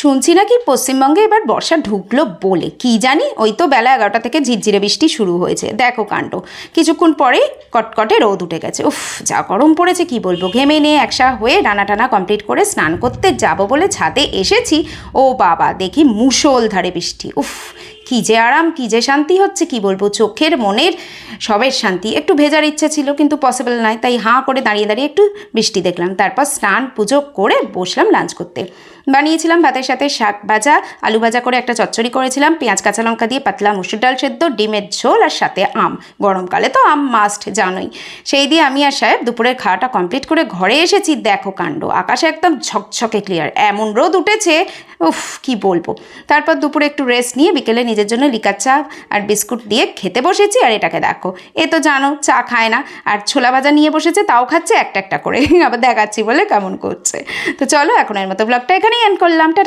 শুনছি নাকি পশ্চিমবঙ্গে এবার বর্ষা ঢুকলো বলে। কি জানি? ওই তো বেলা এগারোটা থেকে ঝিরঝিরে বৃষ্টি শুরু হয়েছে। দেখো কাণ্ড। কিছুক্ষণ পরেই কটকটে রোদ উঠে গেছে। উফ, যা গরম পড়েছে, কি বলব? ঘেমে নিয়ে একসা হয়ে রানা টানা কমপ্লিট করে স্নান করতে যাব বলে ছাদে এসেছি। ও বাবা, দেখি মুষল ধারে বৃষ্টি। উফ, কি যে আরাম, কি যে শান্তি হচ্ছে, কি বলব? চোখের, মনের সবের শান্তি। একটু ভেজার ইচ্ছা ছিল, কিন্তু পসিবল নয় তাই হাঁ করে দাঁড়িয়ে দাঁড়িয়ে একটু বৃষ্টি দেখলাম। তারপর স্নান পুজো করে বসলাম লাঞ্চ করতে। বানিয়েছিলাম, ভাতের সাথে শাক ভাজা, আলু ভাজা করে একটা চচ্চড়ি করেছিলাম, পেঁয়াজ, কাঁচা লঙ্কা দিয়ে পাতলা মুসুর ডাল সেদ্ধ, ডিমের ঝোল আর সাথে আম। গরমকালে তো আম মাস্ট জানোই। সেই দিয়ে আমি আর সাহেব দুপুরের খাওয়াটা কমপ্লিট করে ঘরে এসেছি, দেখো কাণ্ড। আকাশে একদম ঝকঝকে ক্লিয়ার এমন রোদ উঠেছে, উফ, কি বলব। তারপর দুপুরে একটু রেস্ট নিয়ে বিকেলে নিজের জন্য লিকার চা আর বিস্কুট দিয়ে খেতে বসেছি আর এটাকে দেখো। এ তো জানো, চা খায় না, আর ছোলা ভাজা নিয়ে বসেছে, তাও খাচ্ছে একটা একটা করে। আবার দেখাচ্ছি বলে কেমন করছে। তো চলো এখন এর মতো ব্লগটা এখানেই এন্ড করলাম।